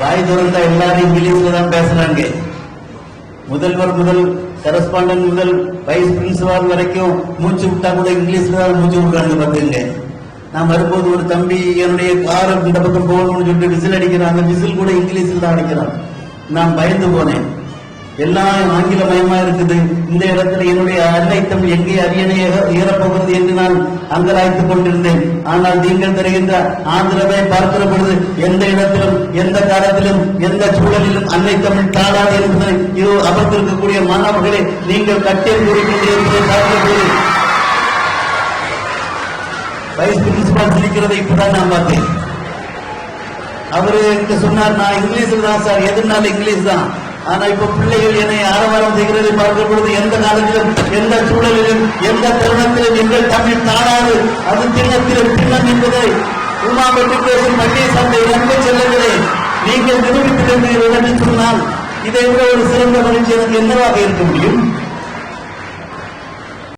வாய் திறந்தா எல்லாரும் இங்கிலீஷ்ல தான் பேசுறாங்க. முதல்வர் முதல் கரஸ்பாண்டன்ட் முதல் வைஸ் பிரின்சிபால் வரைக்கும் மூச்சு விட்டா கூட இங்கிலீஷ்ல தான் மூச்சு விடுறாங்க பாத்துங்க நான் வரும்போது ஒரு தம்பி என்னுடைய கார் இந்த பக்கம் போகணும்னு சொல்லிட்டு விசில் அடிக்கிறான் அந்த விசில் கூட இங்கிலீஷில் தான் அடிக்கிறான். நான் பயந்து போனேன். எல்லாம் ஆங்கில மயமா இருக்குது. இந்த இடத்துல என்னுடைய அன்னை தமிழ் எங்கே அரியணை ஏற- ஏறப்போகிறது என்று நான் அங்கலாய்த்துக் கொண்டிருந்தேன். ஆனால் நீங்கள் தருகின்ற ஆந்திரவை பார்க்கிற பொழுது எந்த இடத்திலும் எந்த காலத்திலும் எந்த சூழலிலும் அன்னை தமிழ் தாழாது என்பதை இது அமர்ந்திருக்கக்கூடிய மாணவர்களே நீங்கள் கட்டிய கூறுகின்ற என்பதை வைஸ் பிரின்சிபால் சிரிக்கிறதை இப்பதான் நான் பார்த்தேன். அவரு என்கிட்ட சொன்னார் நான் இங்கிலீஷில் தான் சார் எதுனால இங்கிலீஷ் தான். ஆனா இப்ப பிள்ளைகள் என்னை ஆரவாரம் செய்கிறதை பார்க்கும் பொழுது எந்த காலத்திலும் எந்த சூழலிலும் எந்த தருணத்திலும் எங்கள் தமிழ் தாழாது அது திண்ணத்தில் பின்னம் என்பதை உமா பற்றி பேசும் மத்திய சந்தை நீங்கள் நிரூபித்திருந்தீர்கள் என்று சொன்னால் இதை விட ஒரு சிறந்த மகிழ்ச்சி எனக்கு என்னவாக இருக்க முடியும்